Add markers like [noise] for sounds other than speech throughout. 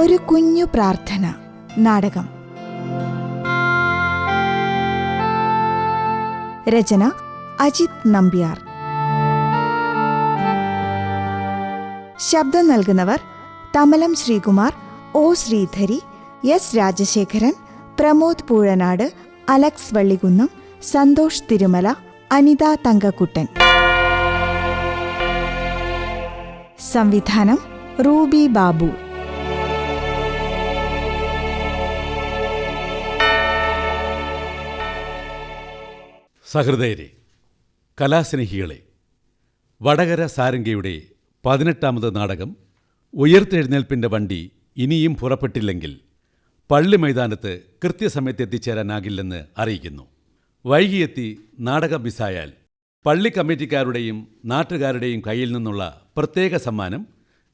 ഒരു കുഞ്ഞു പ്രാർത്ഥന. നാടകം. രചന അജിത് നമ്പ്യാർ. ശബ്ദം നൽകുന്നവർ Thamalam Sreekumar O Sreedhari S Rajasekharan Pramod Poozhanad Alex Vallikunnam Santhosh Thirumala Anitha Thankakuttan. സംവിധാനം റൂബി ബാബു. സഹൃദയരെ കലാസ്നേഹികളെ വടകര സാരംഗയുടെ പതിനെട്ടാമത് നാടകം ഉയർത്തെഴുന്നേൽപ്പിന്റെ വണ്ടി ഇനിയും പുറപ്പെട്ടില്ലെങ്കിൽ പള്ളി മൈതാനത്ത് കൃത്യസമയത്ത് എത്തിച്ചേരാനാകില്ലെന്ന് അറിയിക്കുന്നു. വൈകിയെത്തി നാടകം മിസ്സായാൽ പള്ളി കമ്മിറ്റിക്കാരുടെയും നാട്ടുകാരുടെയും കയ്യിൽ നിന്നുള്ള പ്രത്യേക സമ്മാനം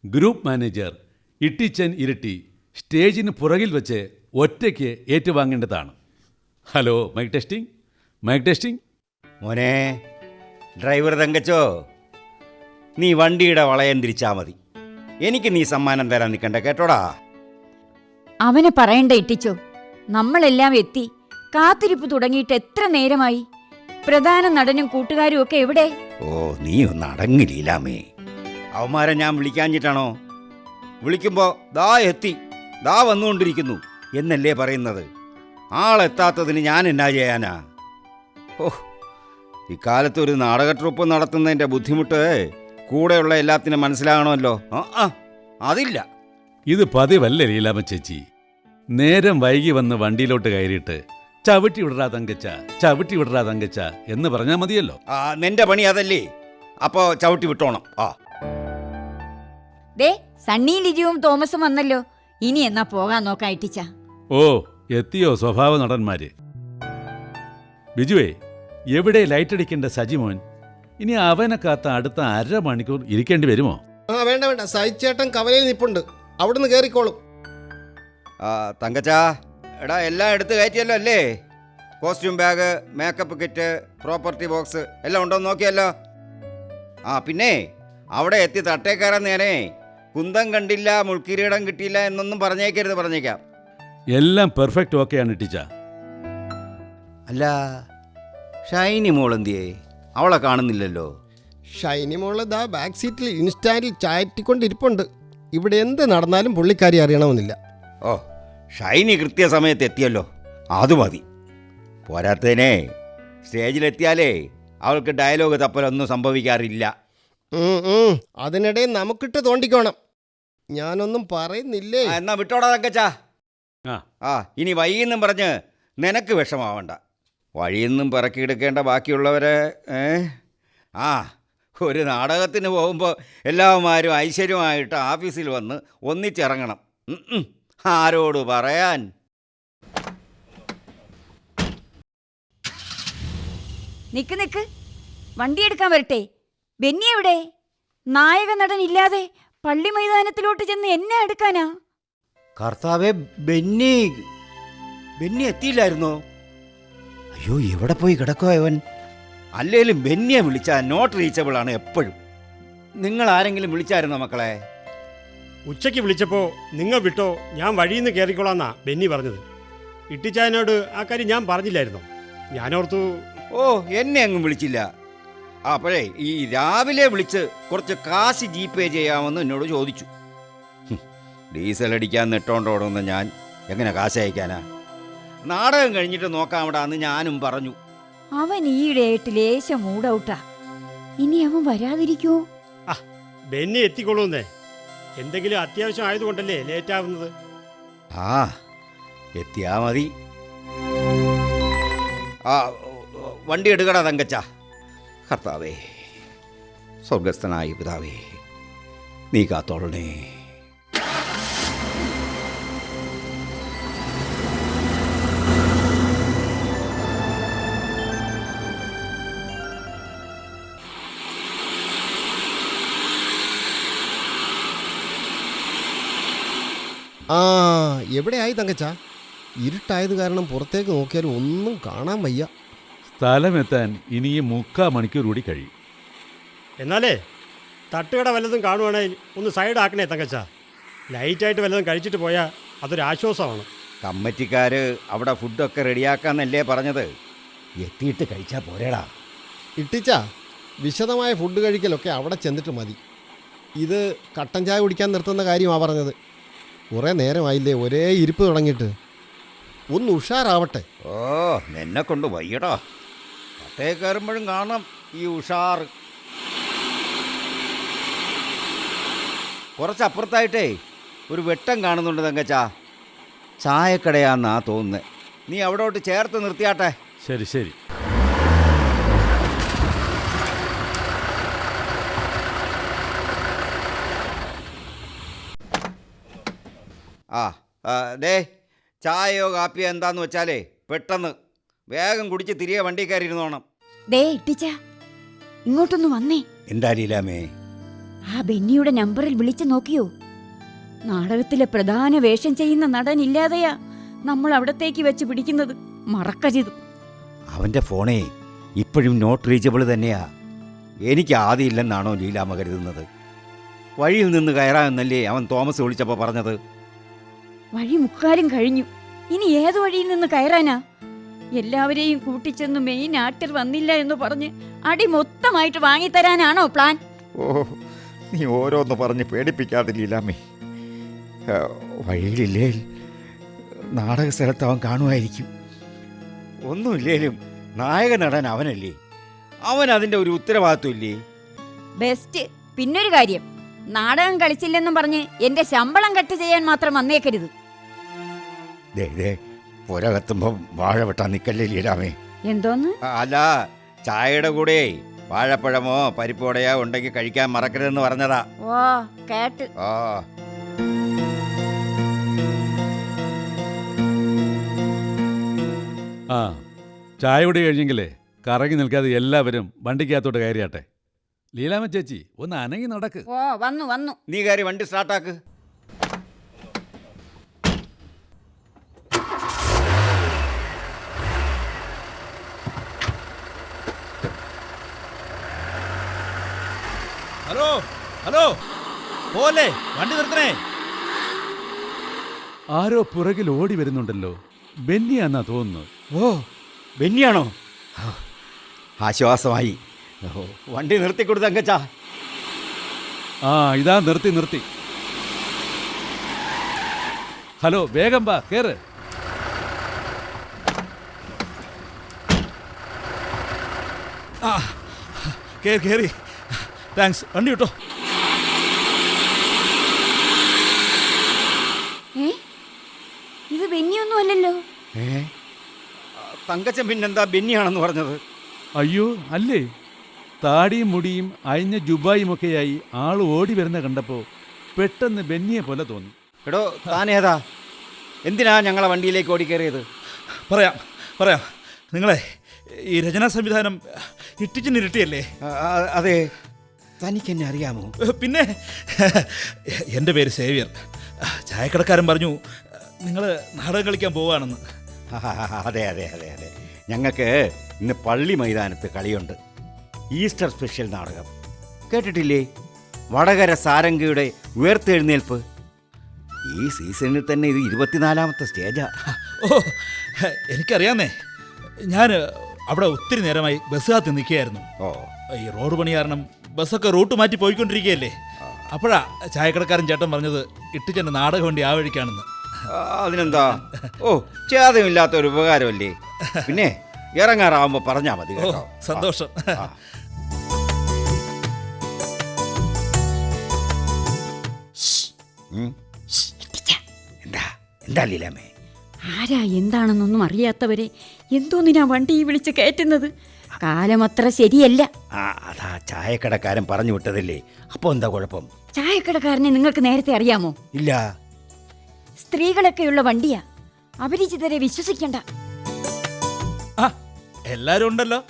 ഗ്രൂപ്പ് മാനേജർ ഇട്ടിച്ചൻ ഇരട്ടി സ്റ്റേജിന് പുറകിൽ വെച്ച് ഒറ്റയ്ക്ക് ഏറ്റുവാങ്ങേണ്ടതാണ്. Hello mic testing mic testing മോനെ ഡ്രൈവർ തങ്കച്ചോ നീ വണ്ടിയുടെ വളയം തിരിച്ചാ മതി. എനിക്ക് നീ സമ്മാനം തരാൻ നിൽക്കണ്ട കേട്ടോടാ? അവനെ പറയണ്ട ഇട്ടിച്ചോ. നമ്മളെല്ലാം എത്തി. കാത്തിരിപ്പ് തുടങ്ങിയിട്ട് എത്ര നേരമായി? പ്രധാന നടനും കൂട്ടുകാരും ഒക്കെ എവിടെ? ഓ നീ ഒന്ന് അടങ്ങിലീലാമേ അവന്മാരെ ഞാൻ വിളിക്കാഞ്ഞിട്ടാണോ? വിളിക്കുമ്പോ ദാ എത്തി. ദാ വന്നുകൊണ്ടിരിക്കുന്നു എന്നല്ലേ പറയുന്നത്? ആളെത്താത്തതിന് ഞാൻ എന്നാ ചെയ്യാനാ? ഓ ഇക്കാലത്ത് ഒരു നാടക ട്രൂപ്പ് നടത്തുന്നതിന്റെ ബുദ്ധിമുട്ട് കൂടെയുള്ള എല്ലാത്തിനും മനസ്സിലാകണമല്ലോ. ആ അതില്ല. ഇത് പതിവല്ലേ ലീലാമ ചേച്ചി? നേരം വൈകി വന്ന് വണ്ടിയിലോട്ട് കയറിയിട്ട് ചവിട്ടി വിടറാ തങ്കച്ച ചവിട്ടി വിടറാ തങ്കച്ച എന്ന് പറഞ്ഞാൽ മതിയല്ലോ. ആ നിന്റെ പണി അതല്ലേ. അപ്പോ ചവിട്ടി വിട്ടോണം. ആ. ദേ സണ്ണി ലിജുവും തോമസും വന്നല്ലോ. ഇനി എന്നാ പോകാൻ നോക്കാം ഇട്ടിച്ച. ഓ എത്തിയോ സ്വഭാവ നടന്മാര്? ബിജുവേ എവിടെ ലൈറ്റ് അടിക്കേണ്ട സജിമോൻ ഇനി അവനെ കാത്ത അടുത്ത അര മണിക്കൂർ ഇരിക്കേണ്ടി വരുമോ? ആ വേണ്ട വേണ്ട. സഹിച്ചേട്ടൻ കവലയിൽ നിപ്പുണ്ട്. അവിടുന്ന് കയറിക്കോളും ആ തങ്കച്ചാ എടാ എല്ലാം എടുത്ത് കയറ്റിയല്ലോ അല്ലേ? Costume bag makeup kit property box എല്ലാം ഉണ്ടോ എന്ന് നോക്കിയല്ലോ. ആ പിന്നെ അവിടെ എത്തി തട്ടേ കയറാൻ നേരെ. കുന്തം കണ്ടില്ല മുൾക്കിരീടം കിട്ടിയില്ല എന്നൊന്നും പറഞ്ഞേക്കരുത് പറഞ്ഞേക്കാം. എല്ലാം പെർഫെക്റ്റ് ഓക്കെയാണ് ടീച്ചർ. അല്ല ഷൈനി മോളെന്തിയേ അവളെ കാണുന്നില്ലല്ലോ. ഷൈനി മോൾ ദാ ബാക്ക് സീറ്റിൽ ഇൻസ്റ്റാന്റിൽ ചാറ്റിക്കൊണ്ടിരിപ്പുണ്ട്. ഇവിടെ എന്ത് നടന്നാലും പുള്ളിക്കാരി അറിയണമെന്നില്ല. ഓ ഷൈനി കൃത്യസമയത്ത് എത്തിയല്ലോ. അത് മതി. പോരാത്തതിനെ സ്റ്റേജിലെത്തിയാലേ അവൾക്ക് ഡയലോഗ് തപ്പലൊന്നും സംഭവിക്കാറില്ല. അതിനിടെ നമുക്കിട്ട് തോണ്ടിക്കോണം. ഞാനൊന്നും പറയുന്നില്ലേ? എന്നാ വിട്ടോടാ തങ്കച്ചാ. ആ. ആ ഇനി വൈകുന്നും പറഞ്ഞ് നിനക്ക് വിഷമാവണ്ട വഴിയെന്നും പിറക്കിയെടുക്കേണ്ട ബാക്കിയുള്ളവരെ ഏ? ആ ഒരു നാടകത്തിന് പോകുമ്പോൾ എല്ലാവന്മാരും ഐശ്വര്യമായിട്ട് ഓഫീസിൽ വന്ന് ഒന്നിച്ചിറങ്ങണം. ആരോട് പറയാൻ? നിക്ക് നിക്ക്. വണ്ടി എടുക്കാൻ വരട്ടെ. ബെന്നി എവിടെ? നായക നടൻ ഇല്ലാതെ പള്ളി മൈതാനത്തിലോട്ട് ചെന്ന് എന്നെ എടുക്കാനാ? കർത്താവെ ബെന്നി. ബെന്നി എത്തിയില്ലായിരുന്നോ? അയ്യോ എവിടെ പോയി കിടക്കോ അവൻ അല്ലേലും ബെന്നിയെ വിളിച്ചാൽ നോട്ട് റീച്ചബിൾ ആണ് എപ്പോഴും. നിങ്ങൾ ആരെങ്കിലും വിളിച്ചായിരുന്നോ മക്കളെ? ഉച്ചയ്ക്ക് വിളിച്ചപ്പോൾ നിങ്ങൾ വിട്ടോ ഞാൻ വഴിയിൽ നിന്ന് കയറിക്കോളാന്നാ ബെന്നി പറഞ്ഞത്. ഇട്ടിച്ചായനോട് ആ കാര്യം ഞാൻ പറഞ്ഞില്ലായിരുന്നോ? ഞാനോർത്തു ഓ എന്നെ അങ്ങും വിളിച്ചില്ല. ആ, അപ്പോഴേ ഈ രാവിലെ വിളിച്ച് കുറച്ച് കാശ് ജി പേ ചെയ്യാമെന്ന് എന്നോട് ചോദിച്ചു. ഡീസൽ അടിക്കാൻ നെട്ടോണ്ടോടുന്ന ഞാൻ എങ്ങനെ കാശ് അയക്കാനാ? നാടകം കഴിഞ്ഞിട്ട് നോക്കാവിടാന്ന് ഞാനും പറഞ്ഞു. അവൻ ഈയിടെയായിട്ട് ലേശം മൂടൗട്ടാ ഇനി അവൻ വരാതിരിക്കോ? ബെന്നി എത്തിക്കൊള്ളൂന്നേ എന്തെങ്കിലും അത്യാവശ്യം ആയതുകൊണ്ടല്ലേ ലേറ്റ് ആവുന്നത് ആ എത്തിയാ മതി. ആ വണ്ടി എടുക്കടാ തങ്കച്ച. കർത്താവേ സ്വർഗസ്ഥനായ പിതാവേ നീ കാത്തോളണേ. ആ എവിടെയായി തങ്കച്ച? ഇരുട്ടായത് കാരണം പുറത്തേക്ക് നോക്കിയാൽ ഒന്നും കാണാൻ വയ്യ. സ്ഥലമെത്താൻ ഇനിയും മുക്കാ മണിക്കൂർ കൂടി കഴിയും. എന്നാലേ തട്ടുകട വല്ലതും കാണുവാണെങ്കിൽ ഒന്ന് സൈഡ് ആക്കണേ തങ്കച്ച. ലൈറ്റായിട്ട് വല്ലതും കഴിച്ചിട്ട് പോയാൽ അതൊരു ആശ്വാസമാണ്. കമ്മറ്റിക്കാർ അവിടെ ഫുഡൊക്കെ റെഡിയാക്കാന്നല്ലേ പറഞ്ഞത്. എത്തിയിട്ട് കഴിച്ചാൽ പോരേടാ. ഇട്ടിച്ച വിശദമായ ഫുഡ് കഴിക്കലൊക്കെ അവിടെ ചെന്നിട്ട് മതി. ഇത് കട്ടൻ ചായ കുടിക്കാൻ നിർത്തുന്ന കാര്യമാണ് പറഞ്ഞത്. കുറേ നേരമായില്ലേ ഒരേ ഇരിപ്പ് തുടങ്ങിയിട്ട്. ഒന്ന് ഉഷാറാവട്ടെ. ഓ നിന്നെ കൊണ്ട് വയ്യടാ. പട്ടേ കയറുമ്പോഴും കാണാം ഈ ഉഷാർ കുറച്ചപ്പുറത്തായിട്ടേ ഒരു വെട്ടം കാണുന്നുണ്ട് തങ്കച്ചാ. ചായക്കടയാന്നാ തോന്നുന്നത് നീ അവിടോട്ട് ചേർത്ത് നിർത്തിയാട്ടെ. ശരി ശരി ആ ആ, ദേ ചായയോ കാപ്പിയോ എന്താന്ന് വെച്ചാലേ പെട്ടെന്ന് വേഗം കുടിച്ച് തിരികെ വണ്ടി കയറിയിരുന്നോണം ദേ ഇട്ടിച്ച. ഇങ്ങോട്ടൊന്ന് വന്നേ. എന്താ ലീലാമേ? ആ ബെന്നിയുടെ നമ്പറിൽ വിളിച്ചു നോക്കിയോ. നാടകത്തിലെ പ്രധാന വേഷം ചെയ്യുന്ന നടൻ ഇല്ലാതെയാ നമ്മൾ അവിടത്തേക്ക് വെച്ച് പിടിക്കുന്നത്. മറക്കരുത് അവന്റെ ഫോണേ ഇപ്പോഴും നോട്ട് റീച്ചബിൾ തന്നെയാ. എനിക്ക് ആദ്യമില്ലെന്നാണോ ലീലാമ കരുതുന്നത്. വഴിയിൽ നിന്ന് കയറാമെന്നല്ലേ അവൻ തോമസ് വിളിച്ചപ്പോൾ പറഞ്ഞത്? വഴി മുക്കാലും കഴിഞ്ഞു. ഇനി ഏത് വഴിയിൽ നിന്ന് കയറാനാ? എല്ലാവരെയും കൂട്ടിച്ചെന്ന് മെയിൻ ആക്ടർ വന്നില്ല എന്ന് പറഞ്ഞ് അടി മൊത്തമായിട്ട് വാങ്ങിത്തരാനാണോ പ്ലാൻ ഓ നീ ഓരോന്ന് പറഞ്ഞ് പേടിപ്പിക്കാതില്ലേ ലീലാമ്മേ ആ, വഴിയിലില്ലേ? നാടക സ്ഥലത്ത് അവൻ കാണുമായിരിക്കും. ഒന്നുമില്ലേലും നായക നടൻ അവനല്ലേ? അവൻ അതിന്റെ ഒരു ഉത്തരവാദിത്വം ഇല്ലേ? ബെസ്റ്റ് പിന്നൊരു കാര്യം. നാടകം കളിച്ചില്ലെന്നും പറഞ്ഞ് എന്റെ ശമ്പളം കട്ട് ചെയ്യാൻ മാത്രം വന്നേക്കരുത്. ദേ ദേ പുര കത്തുമ്പോ വാഴ വെട്ടാൻ നിക്കല്ലേ ലീലാമേ. എന്തോന്ന്? അല്ല ചായയുടെ കൂടെ വാഴപ്പഴമോ പരിപ്പോടയോ ഉണ്ടെങ്കിൽ കഴിക്കാൻ മറക്കരുതെന്ന് പറഞ്ഞതാ. ഓ കേട്ട്. ആ. ആ ചായ കൂടി കഴിഞ്ഞെങ്കിലേ കറങ്ങി നിൽക്കാതെ എല്ലാവരും വണ്ടിക്കകത്തോട്ട് കയറിയാട്ടെ. ലീലാമ്മ ചേച്ചി ഒന്ന് അനങ്ങി നടക്ക്. ഓ വന്നു വന്നു. നീ കയറി വണ്ടി സ്റ്റാർട്ടാക്ക് ഹലോ ഹലോ. പോലെ വണ്ടി നിർത്തണേ. ആരോ പുറകിൽ ഓടി വരുന്നുണ്ടല്ലോ. ബെന്നിയാന്നാ തോന്നുന്നു. ഓ ബെന്നിയാണോ? ആശ്വാസമായി. വണ്ടി നിർത്തിക്കൊടുത്ത അങ്കച്ചാ. ആ ഇതാ നിർത്തി നിർത്തി. ഹലോ വേഗം വാ കേറ്. ആ കേറി കേറി. താങ്ക്സ് വണ്ടി കിട്ടോ ഇത് ബെന്നിയൊന്നും അല്ലല്ലോ. ഏ? തങ്കച്ചൻ പിന്നെന്താ ബെന്നിയാണെന്ന് പറഞ്ഞത്? അയ്യോ അല്ലേ? താടിയും മുടിയും അയഞ്ഞ ജുബായുമൊക്കെയായി ആൾ ഓടി വരുന്ന കണ്ടപ്പോൾ പെട്ടെന്ന് ബെന്നിയെ പോലെ തോന്നി. എടോ താനേതാ? എന്തിനാ ഞങ്ങളെ വണ്ടിയിലേക്ക് ഓടിക്കേറിയത്? പറയാം പറയാം. നിങ്ങളെ ഈ രചനാ സംവിധാനം ഇട്ടിച്ചിന് ഇരട്ടിയല്ലേ ആ, ആ, അതെ. തനിക്ക് എന്നെ അറിയാമോ പിന്നെ? എന്റെ പേര് സേവ്യർ. ചായക്കടക്കാരൻ പറഞ്ഞു നിങ്ങൾ നാടകം കളിക്കാൻ പോവുകയാണെന്ന് അതെ അതെ അതെ അതെ. ഞങ്ങൾക്ക് ഇന്ന് പള്ളി മൈതാനത്ത് കളിയുണ്ട്. ഈസ്റ്റർ സ്പെഷ്യൽ നാടകം. കേട്ടിട്ടില്ലേ? വടകര സാരംഗയുടെ ഉയർത്തെഴുന്നേൽപ്പ്. ഈ സീസണിൽ തന്നെ ഇത് ഇരുപത്തിനാലാമത്തെ സ്റ്റേജാ. ഓ എനിക്കറിയാന്നേ. ഞാൻ അവിടെ ഒത്തിരി നേരമായി ബസ് കാത്ത് നിൽക്കുകയായിരുന്നു. ഓ. ഈ റോഡ് പണി കാരണം ബസ്സൊക്കെ റൂട്ട് മാറ്റി പോയിക്കൊണ്ടിരിക്കുകയല്ലേ? അപ്പോഴാ ചായക്കടക്കാരൻ ചേട്ടൻ പറഞ്ഞത് ഇട്ടിച്ചെന്റെ നാടകം വേണ്ടി ആ വഴിക്കാണെന്ന്. ആ, അതിനെന്താ? ഓ ചേതമില്ലാത്ത ഒരു ഉപകാരമല്ലേ? പിന്നെ ഇറങ്ങാറാവുമ്പോൾ പറഞ്ഞാൽ മതി ഓ കേട്ടോ സന്തോഷം ആ. എന്താ? എന്താ ലീലാമേ ആരാ എന്താണെന്നൊന്നും അറിയാത്തവരെ എന്തോന്നിനാ വണ്ടി വിളിച്ച് കയറ്റുന്നത്? കാലം അത്ര ശരിയല്ല. ആ അതാ ചായക്കടക്കാരൻ പറഞ്ഞു വിട്ടതല്ലേ. അപ്പൊ എന്താ കുഴപ്പം? ചായക്കടക്കാരനെ നിങ്ങൾക്ക് നേരത്തെ അറിയാമോ? ഇല്ല. സ്ത്രീകളൊക്കെയുള്ള വണ്ടിയാ. അപരിചിതരെ വിശ്വസിക്കണ്ട. ആ എല്ലാരും ഉണ്ടല്ലോ.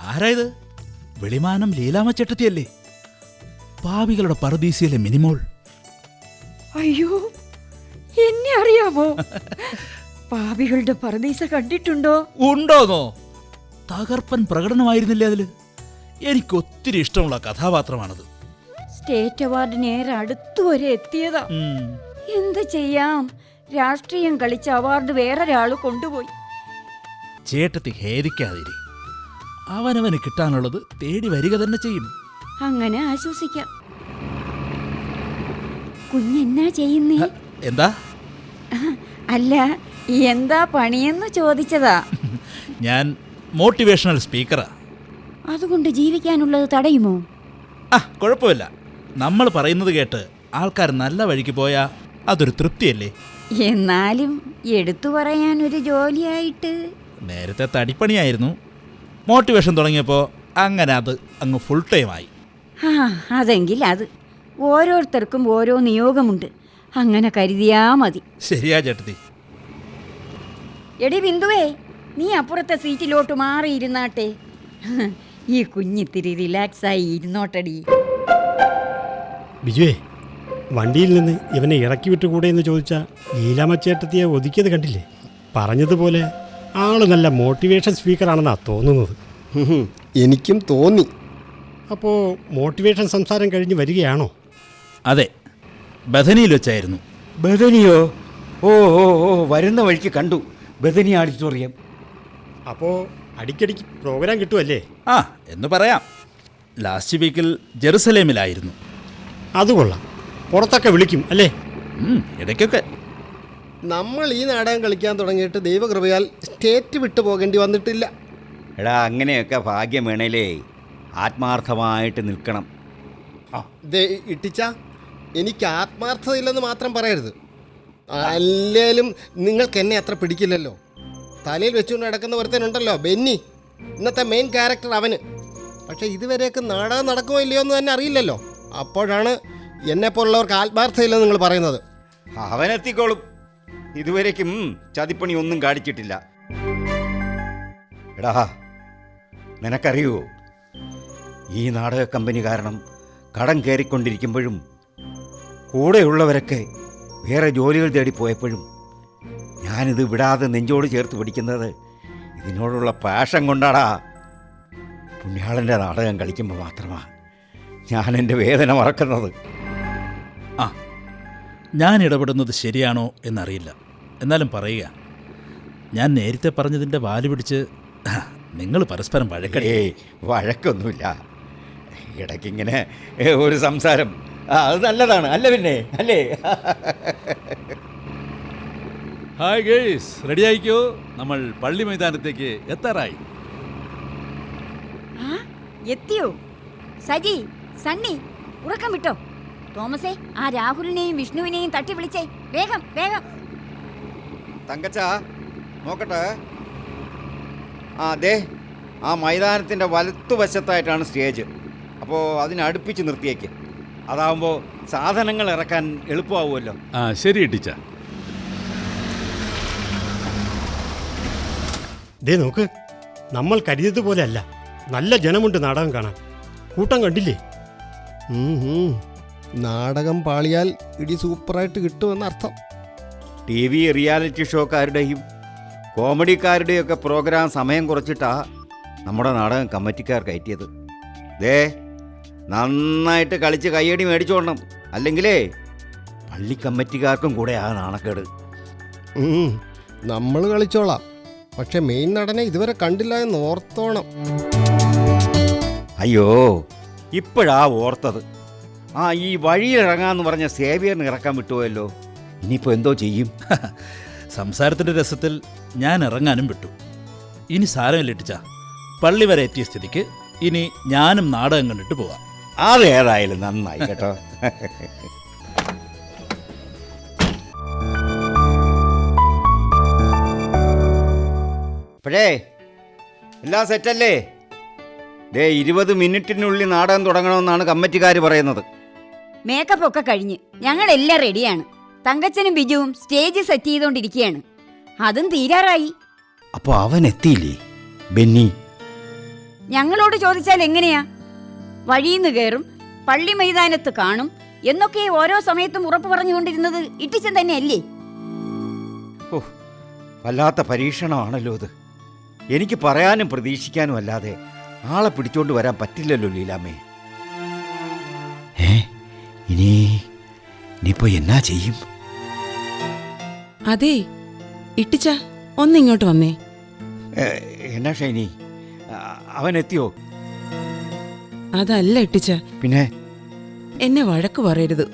ആരായത് വെളിമാനം ലീലാമ ചേട്ടത്തിയല്ലേ? പാവികളുടെ പറദീസിയിലെ മിനിമോൾ. അയ്യോ എന്നെ അറിയാമോ? [laughs] പാപികളുടെ പറദീസ കണ്ടിട്ടുണ്ടോ? ഉണ്ടോന്നോ? തകർപ്പൻ പ്രകടനമായിരുന്നില്ലേ അതിൽ? എനിക്ക് ഒത്തിരി ഇഷ്ടമുള്ള കഥാപാത്രമാണത്. സ്റ്റേറ്റ് അവാർഡ് നേരെ അടുത്തു വരെ എത്തിയതാ. എന്ത് ചെയ്യാം? രാഷ്ട്രീയം കളിച്ച അവാർഡ് വേറൊരാൾ കൊണ്ടുപോയി. ചേട്ടത്തി ഖേദിക്കാതിരി. അവനവന് കിട്ടാനുള്ളത് തേടി വരിക തന്നെ ചെയ്യും. അങ്ങനെ ആശ്വസിക്കാം. കുഞ്ഞെന്നാ ചെയ്യുന്നേ? എന്താ? അല്ല എന്താ പണിയെന്ന് ചോദിച്ചതാ. [laughs] ഞാൻ മോട്ടിവേഷണൽ സ്പീക്കറാ. അതുകൊണ്ട് ജീവിക്കാനുള്ളത് തടയുമോ? ആ കുഴപ്പമില്ല. നമ്മൾ പറയുന്നത് കേട്ട് ആൾക്കാർ നല്ല വഴിക്ക് പോയാ അതൊരു തൃപ്തിയല്ലേ? എന്നാലും എടുത്തു പറയാൻ ഒരു ജോലിയായിട്ട്. നേരത്തെ തടിപ്പണിയായിരുന്നു. മോട്ടിവേഷൻ തുടങ്ങിയപ്പോൾ അങ്ങനെ അത് അങ്ങ് ഫുൾ ടൈമായി ആ അതെങ്കിൽ അത്. ഓരോരുത്തർക്കും ഓരോ നിയോഗമുണ്ട്. അങ്ങനെ കരുതിയാ മതി. ശരിയാ ചേട്ടത്തി. എടി ബിന്ദുവേ നീ അപ്പുറത്തെ സീറ്റിലോട്ട് മാറിയിരുന്നാട്ടെ ഈ കുഞ്ഞിത്തിരി റിലാക്സ് ആയി ഇരുന്നോട്ടടി. ബിജുവേ വണ്ടിയിൽ നിന്ന് ഇവനെ ഇറക്കി വിട്ടുകൂടെ എന്ന് ചോദിച്ചാൽ ലീലാമച്ചേട്ടത്തിയെ ഒതുക്കിയത് കണ്ടില്ലേ? പറഞ്ഞതുപോലെ ആൾ നല്ല മോട്ടിവേഷൻ സ്പീക്കറാണെന്നാ തോന്നുന്നത്. എനിക്കും തോന്നി. അപ്പോൾ മോട്ടിവേഷൻ സംസാരം കഴിഞ്ഞ് വരികയാണോ? അതെ ബഥനിയിൽ വെച്ചായിരുന്നു. ബദനിയോ ഓ ഓ ഓ വരുന്ന വഴിക്ക് കണ്ടു. ബദനി ആഡിറ്റോറിയം. അപ്പോ അടിക്കടിക്ക് പ്രോഗ്രാം കിട്ടുമല്ലേ ആ എന്ന് പറയാം. ലാസ്റ്റ് വീക്കിൽ ജെറുസലേമിലായിരുന്നു. അത് കൊള്ളാം. പുറത്തൊക്കെ വിളിക്കും അല്ലേ? ഉം, ഇടയ്ക്കൊക്കെ. നമ്മൾ ഈ നാടകം കളിക്കാൻ തുടങ്ങിയിട്ട് ദൈവകൃപയാൽ സ്റ്റേറ്റ് വിട്ടു പോകേണ്ടി വന്നിട്ടില്ല. എടാ അങ്ങനെയൊക്കെ ഭാഗ്യം വേണേലേ ആത്മാർത്ഥമായിട്ട് നിൽക്കണം. ദേ ഇട്ടിച്ച? എനിക്ക് ആത്മാർത്ഥതയില്ലെന്ന് മാത്രം പറയരുത്. അല്ലേലും നിങ്ങൾക്ക് എന്നെ അത്ര പിടിക്കില്ലല്ലോ. തലയിൽ വെച്ചുകൊണ്ട് നടക്കുന്ന ഒരുത്തനുണ്ടല്ലോ ബെന്നി. ഇന്നത്തെ മെയിൻ ക്യാരക്ടർ അവന്. പക്ഷേ ഇതുവരെയൊക്കെ നാടകം നടക്കുമോ ഇല്ലയോ എന്ന് തന്നെ അറിയില്ലല്ലോ. അപ്പോഴാണ് എന്നെപ്പോലുള്ളവർക്ക് ആത്മാർത്ഥയില്ലെന്ന് നിങ്ങൾ പറയുന്നത്. അവനെത്തിക്കോളും. ഇതുവരേക്കും ചതിപ്പണി ഒന്നും കാണിച്ചിട്ടില്ല. എടാ നിനക്കറിയോ ഈ നാടക കമ്പനി കാരണം കടം കയറിക്കൊണ്ടിരിക്കുമ്പോഴും കൂടെയുള്ളവരൊക്കെ വേറെ ജോലികൾ തേടി പോയപ്പോഴും ഞാനിത് വിടാതെ നെഞ്ചോട് ചേർത്ത് പിടിക്കുന്നത് ഇതിനോടുള്ള പാഷൻ കൊണ്ടാടാ. പുണ്യാളന്റെ നാടകം കളിക്കുമ്പോൾ മാത്രമാണ് ഞാൻ എന്റെ വേദന മറക്കുന്നത്. ആ ഞാൻ ഇടപെടുന്നത് ശരിയാണോ എന്നറിയില്ല. എന്നാലും പറയുക. ഞാൻ നേരത്തെ പറഞ്ഞതിന്റെ വാൽ പിടിച്ച് നിങ്ങൾ പരസ്പരം വഴക്കേ വഴക്കൊന്നുമില്ല. ഇടയ്ക്കിങ്ങനെ ഒരു സംസാരം. ആ അത് നല്ലതാണ്. അല്ല പിന്നെ? അല്ലേ? ഹായ് ഗേസ് റെഡി ആയിക്കോ? നമ്മൾ പള്ളി മൈതാനത്തേക്ക് എത്താറായി. ആ എത്തിയോ? സജി സണ്ണി ഉറക്കം വിട്ടോ? തോമസേ ആ രാഹുലിനെയും വിഷ്ണുവിനെയും തട്ടി വിളിച്ചേ. വേഗം വേഗം. തങ്കച്ച നോക്കട്ടെ. ആ അതെ ആ മൈതാനത്തിന്റെ വലത്തുവശത്തായിട്ടാണ് സ്റ്റേജ്. അപ്പോൾ അതിനടുപ്പിച്ച് നിർത്തിയേക്ക്. അതാവുമ്പോൾ സാധനങ്ങൾ ഇറക്കാൻ എളുപ്പമാവുമല്ലോ. ആ ശരി ടീച്ച ദേ നോക്ക്. നമ്മൾ കരുതിയത് അല്ല നല്ല ജനമുണ്ട് നാടകം കാണാൻ. കൂട്ടം കണ്ടില്ലേ. നാടകം പാളിയാൽ ഇടി സൂപ്പറായിട്ട് കിട്ടുമെന്ന് അർത്ഥം. ടി വി റിയാലിറ്റി ഷോക്കാരുടെയും കോമഡിക്കാരുടെയൊക്കെ പ്രോഗ്രാം സമയം കുറച്ചിട്ടാ നമ്മുടെ നാടകം കമ്മിറ്റിക്കാർ കയറ്റിയത്. ദേ നന്നായിട്ട് കളിച്ച് കയ്യടി മേടിച്ചോളണം അല്ലെങ്കിലേ പള്ളി കമ്മിറ്റിക്കാർക്കും കൂടെ ആ നാണക്കേട്. നമ്മൾ കളിച്ചോളാം. പക്ഷെ മെയിൻ നടനെ ഇതുവരെ കണ്ടില്ല എന്ന് ഓർത്തോണം. അയ്യോ ഇപ്പോഴാ ഓർത്തത്. ആ ഈ വഴിയിലിറങ്ങാന്ന് പറഞ്ഞ സേവിയറിന് ഇറക്കാൻ വിട്ടുപോയല്ലോ. ഇനിയിപ്പോൾ എന്തോ ചെയ്യും? [laughs] സംസാരത്തിന്റെ രസത്തിൽ ഞാൻ ഇറങ്ങാനും വിട്ടു. ഇനി സാരമില്ല ഇട്ടിച്ച. പള്ളി വരെ എത്തിയ സ്ഥിതിക്ക് ഇനി ഞാനും നാടകം കണ്ടിട്ട് പോവാം. അതേതായാലും നന്നായി കേട്ടോ. അപ്പോഴേ എല്ലാം സെറ്റല്ലേ? ദേ ഇരുപത് മിനിറ്റിനുള്ളിൽ നാടകം തുടങ്ങണമെന്നാണ് കമ്മിറ്റിക്കാർ പറയുന്നത്. മേക്കപ്പ് ഒക്കെ കഴിഞ്ഞ് ഞങ്ങളെല്ലാം റെഡിയാണ്. തങ്കച്ചനും ബിജുവും സ്റ്റേജ് സെറ്റ് ചെയ്തുകൊണ്ടിരിക്കുകയാണ് അതും തീരാറായി. അപ്പോൾ അവൻ എത്തിയില്ലേ? ബെന്നി? ഞങ്ങളോട് ചോദിച്ചാൽ എങ്ങനെയാ? വഴിയിന്ന് കയറും പള്ളി മൈതാനത്ത് കാണും എന്നൊക്കെ ഓരോ സമയത്തും ഉറപ്പ് പറഞ്ഞുകൊണ്ടിരുന്നത് ഇട്ടിച്ചൻ തന്നെയല്ലേ? ഓ വല്ലാത്ത പരീക്ഷണമാണല്ലോ ഇത്. എനിക്ക് പറയാനും പ്രതീക്ഷിക്കാനും അല്ലാതെ ആളെ പിടിച്ചോണ്ട് വരാൻ പറ്റില്ലല്ലോ ലീലാമ്മേ. ഏ ഇനി ഇനിയിപ്പോ എന്നാ ചെയ്യും? അതെ ഇട്ടിച്ച ഒന്നിങ്ങോട്ട് വന്നേ. എന്നാ ഷൈനി? അവൻ എത്തിയോ അതല്ല ഇട്ടിച്ച പിന്നെ? എന്നെ വഴക്ക് പറയരുത്.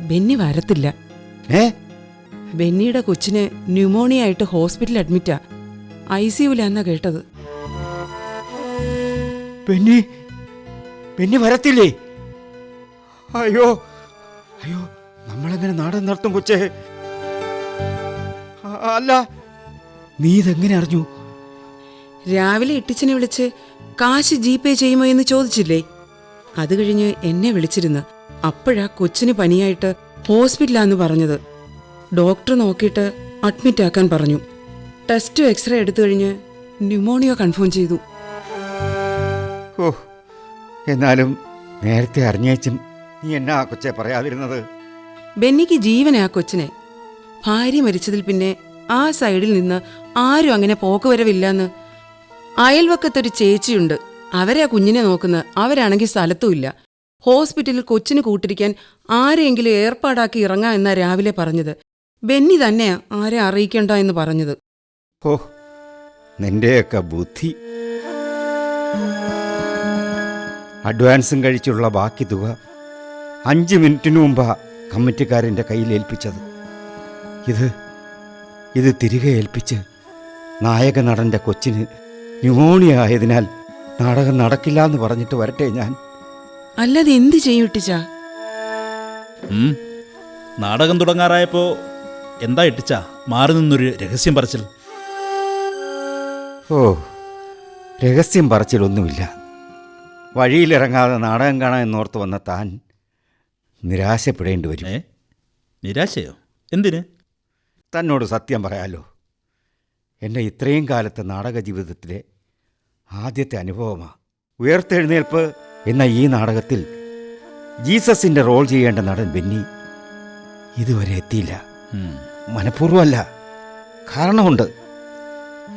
ബെന്നി വരത്തില്ല. ഏ? ബെന്നിയുടെ കൊച്ചിന് ന്യൂമോണിയ ആയിട്ട് ഹോസ്പിറ്റലിൽ അഡ്മിറ്റാ. ഐ സിയുലാന്നാ കേട്ടത്. പെന്നി ബെന്നി വരത്തില്ലേ? അയ്യോ. അയ്യോ നമ്മളെങ്ങനെ നാടൻ നടത്തും കൊച്ചേ? അല്ല നീ ഇതെങ്ങനെ അറിഞ്ഞു? രാവിലെ ഇട്ടിച്ചനെ വിളിച്ച് കാശ് ജി പേ ചെയ്യുമോ എന്ന് ചോദിച്ചില്ലേ? അത് കഴിഞ്ഞ് എന്നെ വിളിച്ചിരുന്നു. അപ്പോഴാ കൊച്ചിന് പനിയായിട്ട് ഹോസ്പിറ്റലാന്ന് പറഞ്ഞത്. ഡോക്ടർ നോക്കിയിട്ട് അഡ്മിറ്റ് ആക്കാൻ പറഞ്ഞു. ടെസ്റ്റ് എക്സ്റേ എടുത്തു കഴിഞ്ഞ് ന്യൂമോണിയ കൺഫേം ചെയ്തു. ഓ എന്നാലും നേരത്തെ അറിഞ്ഞേച്ചും നീ എന്നാ കൊച്ചെ പറയാതിരുന്നത്? ബെന്നിക്ക് ജീവനെ ആ കൊച്ചിനെ. ഭാര്യ മരിച്ചതിൽ പിന്നെ ആ സൈഡിൽ നിന്ന് ആരും അങ്ങനെ പോക്കുവരവില്ലെന്ന് അയൽവക്കത്തൊരു ചേച്ചിയുണ്ട്. അവരാ കുഞ്ഞിനെ നോക്കുന്നത് അവരാണെങ്കിൽ സ്ഥലത്തുമില്ല ഹോസ്പിറ്റലിൽ കൊച്ചിന് കൂട്ടിരിക്കാൻ ആരെയെങ്കിലും ഏർപ്പാടാക്കി ഇറങ്ങാ എന്നാ രാവിലെ പറഞ്ഞത്. ബെന്നി തന്നെയാ ആരെ അറിയിക്കണ്ട എന്ന് പറഞ്ഞത്. ഓ നിന്റെയൊക്കെ ബുദ്ധി. അഡ്വാൻസും കഴിച്ചുള്ള ബാക്കി തുക അഞ്ച് മിനിറ്റിനു മുമ്പാ കമ്മിറ്റിക്കാരന്റെ കയ്യിൽ ഏൽപ്പിച്ചത്. ഇത് ഇത് തിരികെ ഏൽപ്പിച്ച് നായക നടന്റെ കൊച്ചിന് ന്യൂമോണിയ ആയതിനാൽ നാടകം നടക്കില്ല എന്ന് പറഞ്ഞിട്ട് വരട്ടെ ഞാൻ. അല്ലാതെ എന്ത് ചെയ്യും ഇട്ടിച്ചാ? നാടകം തുടങ്ങാറായപ്പോ എന്താ ഇട്ടിച്ച? മാറി നിന്നൊരു രഹസ്യം പറച്ചിൽ. ഓ രഹസ്യം പറച്ചിലൊന്നുമില്ല. വഴിയിലിറങ്ങാതെ നാടകം കാണാൻ എന്നോർത്ത് വന്ന താൻ നിരാശപ്പെടേണ്ടി വരും. ഏ? നിരാശയോ? എന്തിന്? തന്നോട് സത്യം പറയാലോ. എന്നെ ഇത്രയും കാലത്തെ നാടക ജീവിതത്തിലെ ആദ്യത്തെ അനുഭവമാണ് ഉയർത്തെഴുന്നേൽപ്പ് എന്ന ഈ നാടകത്തിൽ ജീസസിന്റെ റോൾ ചെയ്യേണ്ട നടൻ ബെന്നി ഇതുവരെ എത്തിയില്ല. മനഃപൂർവമല്ല. കാരണമുണ്ട്.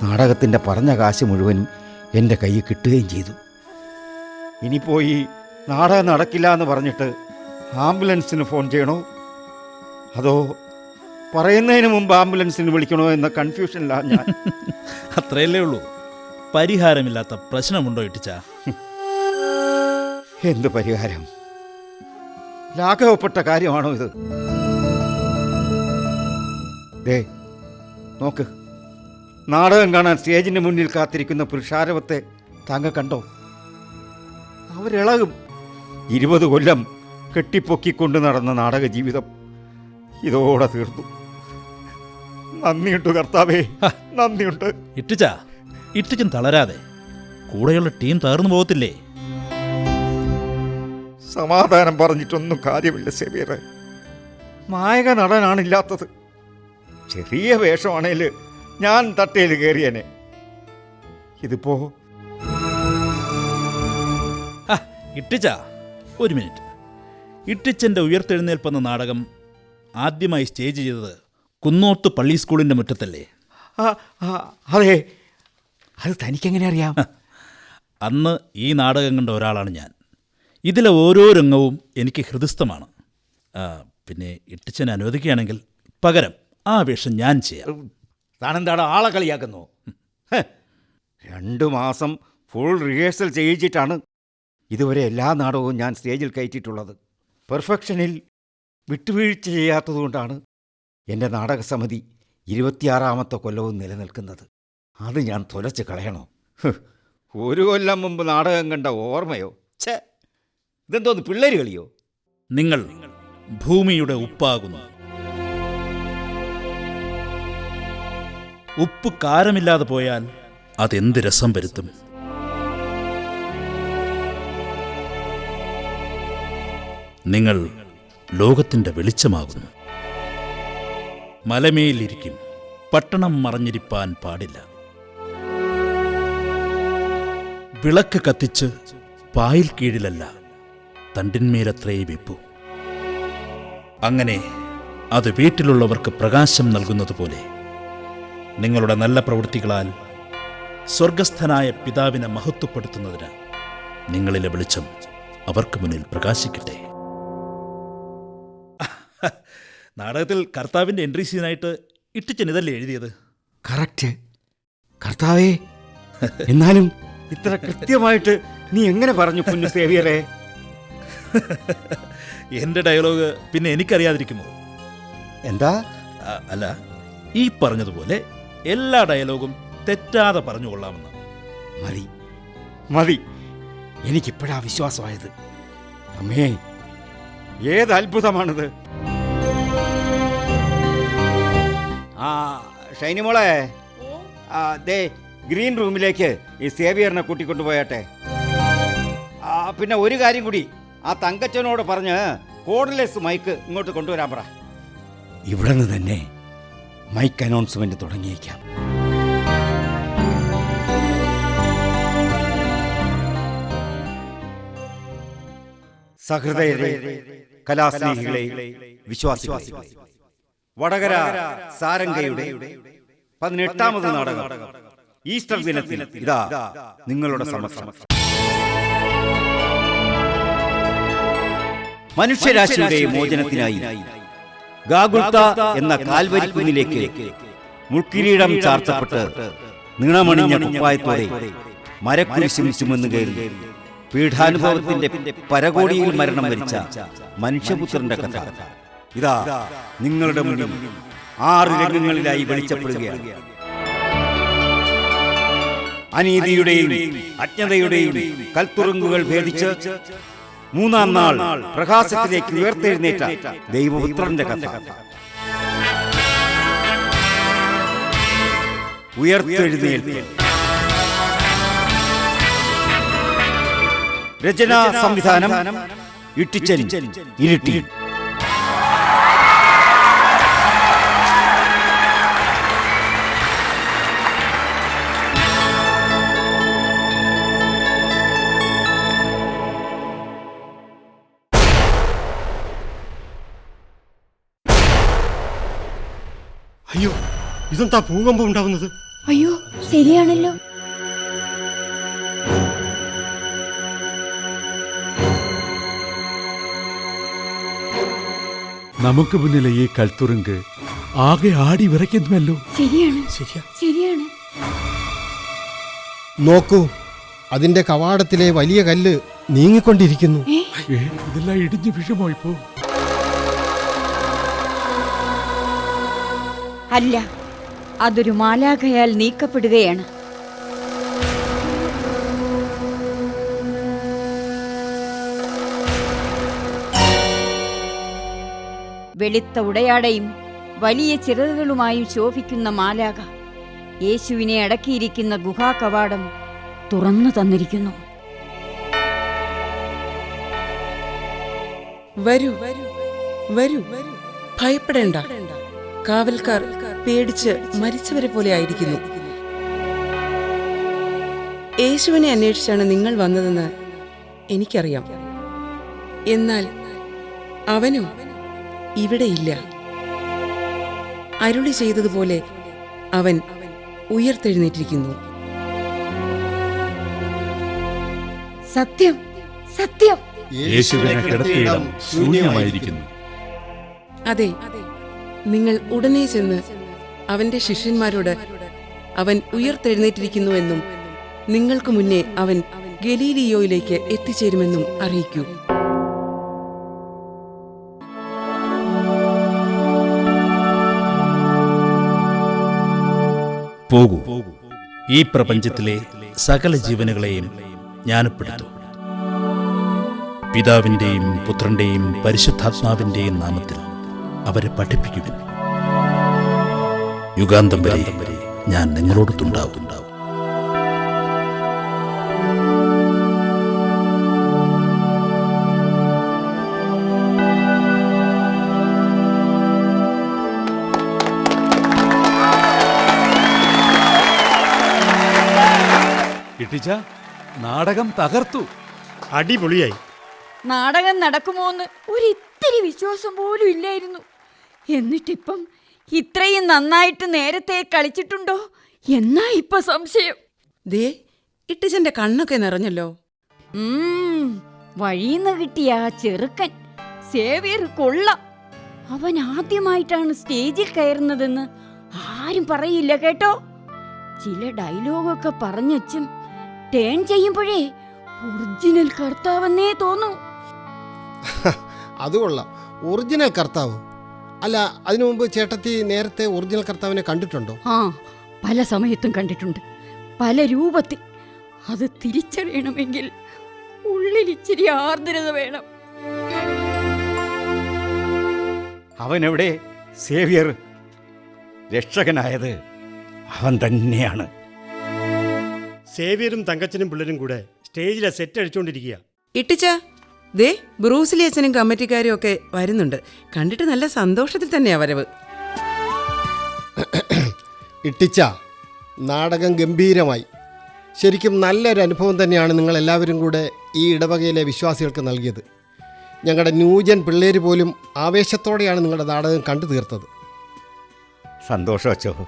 നാടകത്തിന്റെ പറഞ്ഞ കാശ് മുഴുവനും എന്റെ കയ്യിൽ കിട്ടുകയും ചെയ്തു. ഇനി പോയി നാടകം നടക്കില്ല എന്ന് പറഞ്ഞിട്ട് ആംബുലൻസിന് ഫോൺ ചെയ്യണോ? അതോ പറയുന്നതിന് മുമ്പ് ആംബുലൻസിന് വിളിക്കണോ എന്ന കൺഫ്യൂഷനിലാണ് ഞാൻ. [laughs] അത്രയല്ലേ ഉള്ളൂ. പരിഹാരമില്ലാത്ത പ്രശ്നമുണ്ടോ ഇട്ടിച്ച? എന്ത് പരിഹാരം? ലാഘവപ്പെട്ട കാര്യമാണോ ഇത്? ദേ നോക്ക്. നാടകം കാണാൻ സ്റ്റേജിന് മുന്നിൽ കാത്തിരിക്കുന്ന പുരുഷാരവത്തെ താങ്കൾ കണ്ടോ? അവരിളകും. ഇരുപത് കൊല്ലം കെട്ടിപ്പൊക്കിക്കൊണ്ട് നടന്ന നാടക ജീവിതം ഇതോടെ തീർന്നു. നന്ദിയുണ്ട് കർത്താവേ നന്ദിയുണ്ട്. ഇട്ടിച്ച? ഇട്ടിച്ചും തളരാതെ കൂടെയുള്ള ടീം തകർന്നു പോകത്തില്ലേ? സമാധാനം പറഞ്ഞിട്ടൊന്നും കാര്യമില്ല സെബീറെ. നായക നടനാണില്ലാത്തത് ചെറിയ വേഷമാണേൽ ഞാൻ തട്ടയിൽ കയറിയനെ ഇതിപ്പോ? ഇട്ടിച്ച ഒരു മിനിറ്റ്. ഇട്ടിച്ചന്റെ ഉയർത്തെഴുന്നേൽപ്പെന്ന നാടകം ആദ്യമായി സ്റ്റേജ് ചെയ്തത് കുന്നോത്ത് പള്ളി സ്കൂളിന്റെ മുറ്റത്തല്ലേ? അതെ. അത് തനിക്കെങ്ങനെ അറിയാം? അന്ന് ഈ നാടകം കണ്ട ഒരാളാണ് ഞാൻ. ഇതിലെ ഓരോ രംഗവും എനിക്ക് ഹൃദയസ്ഥമാണ്. പിന്നെ ഇട്ടിച്ചനെ അനുവദിക്കുകയാണെങ്കിൽ പകരം ആ വേഷം ഞാൻ ചെയ്യാം. താനെന്താണ് ആളെ കളിയാക്കുന്നു. രണ്ടു മാസം ഫുൾ റിഹേഴ്സൽ ചെയ്യിച്ചിട്ടാണ് ഇതുവരെ എല്ലാ നാടകവും ഞാൻ സ്റ്റേജിൽ കയറ്റിയിട്ടുള്ളത്. പെർഫെക്ഷനിൽ വിട്ടുവീഴ്ച ചെയ്യാത്തതുകൊണ്ടാണ് എന്റെ നാടകസമിതി ഇരുപത്തിയാറാമത്തെ കൊല്ലവും നിലനിൽക്കുന്നത്. അത് ഞാൻ തുലച്ച് കളയണോ? ഒരു കൊല്ലം മുമ്പ് നാടകം കണ്ട ഓർമ്മയോ? ഛേ ഇതെന്തോന്ന് പിള്ളേര് കളിയോ? നിങ്ങൾ ഭൂമിയുടെ ഉപ്പാകുന്നു. ഉപ്പ് കാരമില്ലാതെ പോയാൽ അതെന്ത് രസം വരുത്തും? നിങ്ങൾ ലോകത്തിന്റെ വെളിച്ചമാകുന്നു. മലമേലിരിക്കും. പട്ടണം മറഞ്ഞിരിപ്പാൻ പാടില്ല. വിളക്ക് കത്തിച്ച് പായിൽ കീഴിലല്ല തണ്ടിന്മേലത്രേ വെപ്പു. അങ്ങനെ അത് വീട്ടിലുള്ളവർക്ക് പ്രകാശം നൽകുന്നത് പോലെ നിങ്ങളുടെ നല്ല പ്രവൃത്തികളാൽ സ്വർഗസ്ഥനായ പിതാവിനെ മഹത്വപ്പെടുത്തുന്നതിന് നിങ്ങളിലെ വെളിച്ചം അവർക്ക് മുന്നിൽ പ്രകാശിക്കട്ടെ. നാടകത്തിൽ കർത്താവിന്റെ എൻട്രി സീനായിട്ട് ഇട്ടിച്ചൻ ഇതല്ലേ എഴുതിയത്? കറക്റ്റ്. കർത്താവേ എന്നാലും ഇത്ര കൃത്യമായിട്ട് നീ എങ്ങനെ പറഞ്ഞു കുഞ്ഞു സേവിയറെ? എന്റെ ഡയലോഗ് പിന്നെ എനിക്കറിയാതിരിക്കുമോ? എന്താ? അല്ല ഈ പറഞ്ഞതുപോലെ എല്ലാ ഡയലോഗും തെറ്റാതെ പറഞ്ഞു കൊള്ളാമെന്ന്. മതി. മതി. എനിക്കിപ്പോഴാ വിശ്വാസമായത്. അമ്മേ ഏത് അത്ഭുതമാണിത്? ആ ഷൈനി മോളെ. ദേ ഗ്രീൻ റൂമിലേക്ക് ഈ സേവിയറിനെ കൂട്ടിക്കൊണ്ടുപോയാട്ടെ പിന്നെ ഒരു കാര്യം കൂടി. ആ തങ്കച്ചനോട് പറഞ്ഞ് കോഡ്ലെസ് മൈക്ക് ഇങ്ങോട്ട് കൊണ്ടുവരാൻ പറ. ഇവിടെ നിന്ന് തന്നെ മൈക്ക് അനൗൺസ്മെന്റ് തുടങ്ങിയേക്കാം. സഹൃദയരെ കലാസ്നേഹികളെ വിശ്വാസികളെ. വടകര സാരംഗയുടെ പതിനെട്ടാമത് നാടകം. ഈസ്റ്റർ ദിനത്തിൽ. ഇതാ നിങ്ങളുടെ സമക്ഷം. മനുഷ്യരാശിയുടെ മോചനത്തിനായി ഗാഗുൽത്ത എന്ന കാൽവരി കുന്നിലേക്ക് മുൾക്കിരീടം ചാർത്തപ്പെട്ട് നീണമണിഞ്ഞ കുപ്പായത്തോടെ മരക്കുരിശും ചുമന്നു കയറി. പീഠാനുഭവത്തിന്റെ പരകോടിയിൽ മരണം വരിച്ച മനുഷ്യപുത്രന്റെ കഥ. ഇതാ നിങ്ങളുടെ മുന്നിൽ ആറ് രംഗങ്ങളിലായി വെളിച്ചപ്പെടുകയാണ്. അനീതിയുടെയും അജ്ഞതയുടെയും കൽത്തുറുങ്കുകൾ ഭേദിച്ച് മൂന്നാം നാൾ പ്രകാശത്തിലേക്ക് ഉയർത്തെഴുന്നേറ്റ ദൈവപുത്രന്റെ കഥ. ഉയർത്തെഴുന്നേൽപ്പ്. രചനാ സംവിധാനം ഇട്ടിച്ചരി ഇരുട്ടി. അയ്യോ ഇതെന്താ ഭൂകമ്പം ഉണ്ടാവുന്നത് അയ്യോ ശരിയാണല്ലോ. നമുക്ക് മുന്നിലെ ഈ കൽത്തുറുങ്ക് ആകെ ആടി വിറയ്ക്കുന്നുവല്ലോ. ശരിയാണ്. ശരിയാ. ശരിയാണ്. നോക്കൂ അതിന്റെ കവാടത്തിലെ വലിയ കല്ല് നീങ്ങിക്കൊണ്ടിരിക്കുന്നു. ഇതെല്ലാം ഇടിഞ്ഞു വിഷമോ ഇപ്പോ? അല്ല അതൊരു മാലാഖയാൽ നീക്കപ്പെടുകയാണ്. വെളുത്ത ഉടയാടയും വലിയ ചിറകുകളുമായും ശോഭിക്കുന്ന മാലാഖ യേശുവിനെ അടക്കിയിരിക്കുന്ന ഗുഹാ കവാടം തുറന്നു തന്നിരിക്കുന്നു. ഭയപ്പെടേണ്ട. കാവൽക്കാർ പേടിച്ച് മരിച്ചവരെ പോലെ ആയിരിക്കുന്നു. യേശുവിനെ അന്വേഷിച്ചാണ് നിങ്ങൾ വന്നതെന്ന് എനിക്കറിയാം. എന്നാൽ അവനോ ഇവിടെയില്ല. അരുളി ചെയ്തതുപോലെ അവൻ ഉയർത്തെഴുന്നേറ്റിരിക്കുന്നു. സത്യം സത്യം. യേശുവിനെ കിടത്തിയിടം ശൂന്യമായിരിക്കുന്നു. അതെ നിങ്ങൾ ഉടനെ ചെന്ന് അവന്റെ ശിഷ്യന്മാരോട് അവൻ ഉയർത്തെഴുന്നേറ്റിരിക്കുന്നുവെന്നും നിങ്ങൾക്ക് മുന്നേ അവൻ ഗലീലിയോയിലേക്ക് എത്തിച്ചേരുമെന്നും അറിയിക്കൂ. പോകൂ. ഈ പ്രപഞ്ചത്തിലെ സകല ജീവനുകളെയും ജ്ഞാനപ്പെടുത്തു. പിതാവിന്റെയും പുത്രന്റെയും പരിശുദ്ധാത്മാവിന്റെയും നാമത്തിൽ അവരെ പഠിപ്പിക്കുവിൻ. യുഗാന്തം വരെ ഞാൻ നിങ്ങളോടൊത്തുണ്ടാവും ഇട്ടിച്ച നാടകം തകർത്തു. അടിപൊളിയായി. നാടകം നടക്കുമോന്ന് ഒരിത്തിരി വിശ്വാസം പോലും ഇല്ലായിരുന്നു. എന്നിട്ടിപ്പം ഇത്രയും നന്നായിട്ട് നേരത്തെ കളിച്ചിട്ടുണ്ടോ? എന്നാ ഇപ്പൊ സംശയം. ദേ ഇട്ടിച്ചന്റെ കണ്ണൊക്കെ നിറഞ്ഞല്ലോ. വഴിന്ന് കിട്ടിയ ആ ചെറുക്കൻ സേവിയർ കൊള്ള. അവൻ ആദ്യമായിട്ടാണ് സ്റ്റേജിൽ കയറുന്നതെന്ന് ആരും പറയില്ല കേട്ടോ. ചില ഡയലോഗൊക്കെ പറഞ്ഞച്ചും ടേൺ ചെയ്യുമ്പോഴേ ഒറിജിനൽ കർത്താവെന്നേ തോന്നു. [laughs] അത് കൊള്ളാം. ഒറിജിനൽ കർത്താവ്. അല്ല അതിനു മുമ്പ് ചേട്ടത്തി നേരത്തെ ഒറിജിനൽ കർത്താവിനെ കണ്ടിട്ടുണ്ടോ? ആ പല സമയത്തും കണ്ടിട്ടുണ്ട്. പല രൂപത്തിൽ. അത് തിരിച്ചറിയണമെങ്കിൽ ഉള്ളിൽ ഇച്ചിരി ആർദ്രത വേണം. അവനെവിടെ? സേവിയർ. രക്ഷകനായത് അവൻ തന്നെയാണ്. സേവിയറും തങ്കച്ചനും പിള്ളേരും കൂടെ സ്റ്റേജിലെ സെറ്റ് അടിച്ചുകൊണ്ടിരിക്കുക ഇട്ടിച്ച? ദേ ബ്രൂസിലി അച്ഛനും കമ്മിറ്റിക്കാരും ഒക്കെ വരുന്നുണ്ട്. കണ്ടിട്ട് നല്ല സന്തോഷത്തിൽ തന്നെയാ വരവ്. ഇട്ടിച്ച നാടകം ഗംഭീരമായി. ശരിക്കും നല്ലൊരു അനുഭവം തന്നെയാണ് നിങ്ങൾ എല്ലാവരും കൂടെ ഈ ഇടവകയിലെ വിശ്വാസികൾക്ക് നൽകിയത്. ഞങ്ങളുടെ ന്യൂജൻ പിള്ളേർ പോലും ആവേശത്തോടെയാണ് നിങ്ങളുടെ നാടകം കണ്ടു തീർത്തത്. സന്തോഷം അച്ചോ.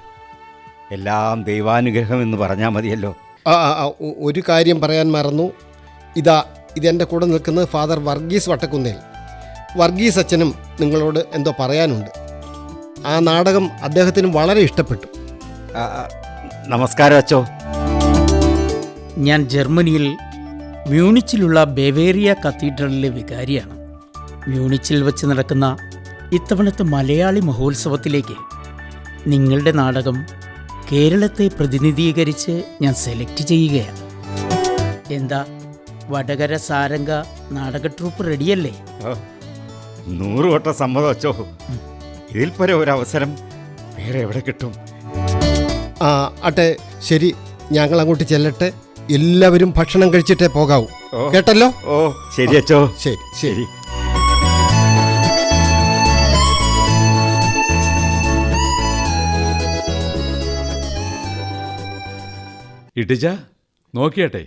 എല്ലാം ദൈവാനുഗ്രഹം എന്ന് പറഞ്ഞാൽ മതിയല്ലോ. ആ ആ, ആ, ഒ- ഒരു കാര്യം പറയാൻ മറന്നു. ഇതാ ഇതെന്റെ കൂടെ നിൽക്കുന്നത് ഫാദർ വർഗീസ് വട്ടക്കുന്നേൽ. വർഗീസ് അച്ഛനും നിങ്ങളോട് എന്തോ പറയാനുണ്ട്. ആ നാടകം അദ്ദേഹത്തിന് വളരെ ഇഷ്ടപ്പെട്ടു. നമസ്കാരം അച്ചോ. ഞാൻ ജർമ്മനിയിൽ മ്യൂണിച്ചിലുള്ള ബവേറിയ കത്തീഡ്രലിലെ വികാരിയാണ്. മ്യൂണിച്ചിൽ വെച്ച് നടക്കുന്ന ഇത്തവണത്തെ മലയാളി മഹോത്സവത്തിലേക്ക് നിങ്ങളുടെ നാടകം കേരളത്തെ പ്രതിനിധീകരിച്ച് ഞാൻ സെലക്ട് ചെയ്യുകയാണ്. എന്താ വടകര സാരംഗ നാടക ട്രൂപ്പ് റെഡിയല്ലേ നൂറുവട്ട നൂറ് വട്ടം സമ്മതം അച്ചോ. ഇതിൽ പര ഒരു അവസരം വേറെ എവിടെ കിട്ടും? ആ അട്ടെ ശരി. ഞങ്ങൾ അങ്ങോട്ട് ചെല്ലട്ടെ. എല്ലാവരും ഭക്ഷണം കഴിച്ചിട്ടേ പോകാവൂ. കേട്ടല്ലോ? ഓ ശരി അച്ചോ. ശരി ശരി. ഇടിജ ഇട്ടിച്ച നോക്കിയട്ടെ.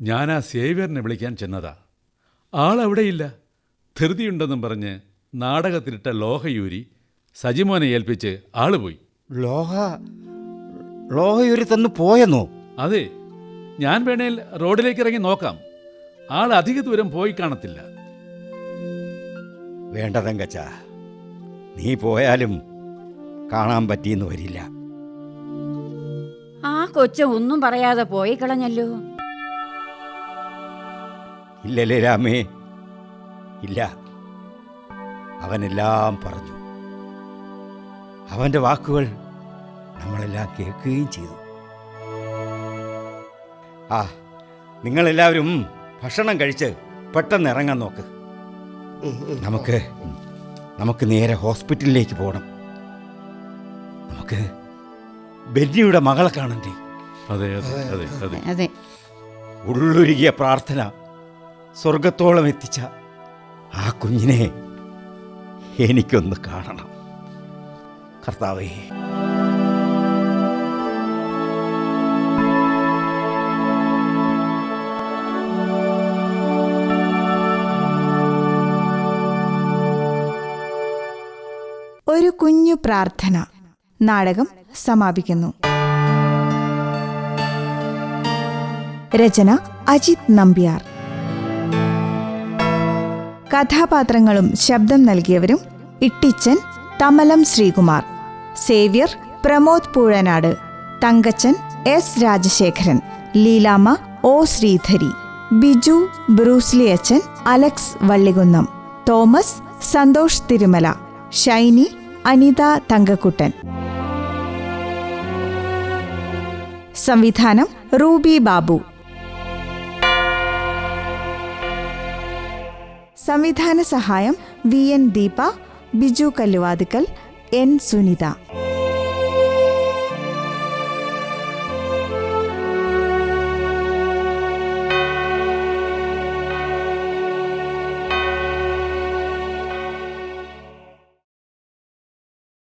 ഞാൻ ആ സേവ്യറിനെ വിളിക്കാൻ ചെന്നതാ. ആളവിടെയില്ല? ധൃതിയുണ്ടെന്നും പറഞ്ഞ് നാടകത്തിലിട്ട ലോഹയൂരി സജിമോനെ ഏൽപ്പിച്ച് ആൾ പോയി ലോഹ? ലോഹയൂരി തന്ന് പോയെന്നോ? അതെ ഞാൻ വേണേൽ റോഡിലേക്ക് ഇറങ്ങി നോക്കാം. ആൾ അധിക ദൂരം പോയി കാണത്തില്ല. വേണ്ട തങ്കച്ച നീ പോയാലും കാണാൻ പറ്റിയെന്ന് വരില്ല. ആ കൊച്ച ഒന്നും പറയാതെ പോയി കളഞ്ഞല്ലോ. ഇല്ലല്ലേ രാമേ. ഇല്ല. അവനെല്ലാം പറഞ്ഞു. അവന്റെ വാക്കുകൾ നമ്മളെല്ലാം കേൾക്കുകയും ചെയ്തു. ആ നിങ്ങളെല്ലാവരും ഭക്ഷണം കഴിച്ച് പെട്ടെന്ന് ഇറങ്ങാൻ നോക്ക്. നമുക്ക് നമുക്ക് നേരെ ഹോസ്പിറ്റലിലേക്ക് പോകണം നമുക്ക് ബെന്നിയുടെ മകളെ കാണണ്ടേ? അതെ അതെ അതെ അതെ. ഉള്ളുരുകിയ പ്രാർത്ഥന സ്വർഗത്തോളം എത്തിച്ച ആ കുഞ്ഞിനെ എനിക്കൊന്ന് കാണണം. കർത്താവേ. ഒരു കുഞ്ഞു പ്രാർത്ഥന. നാടകം സമാപിക്കുന്നു. രചന അജിത് നമ്പ്യാർ. കഥാപാത്രങ്ങളും ശബ്ദം നൽകിയവരും Ittichan Thamalam Sreekumar Xavier Pramod Poozhanad Thankachan S Rajasekharan Leelamma O Sreedhari Biju Bruce Lee Achan Alex Vallikunnam Thomas Santhosh Thirumala Shiny Anitha Thankakuttan. സംവിധാനം റൂബി ബാബു. സംവിധാന സഹായം V N Deepa Biju Kalluvathukkal N Sunitha.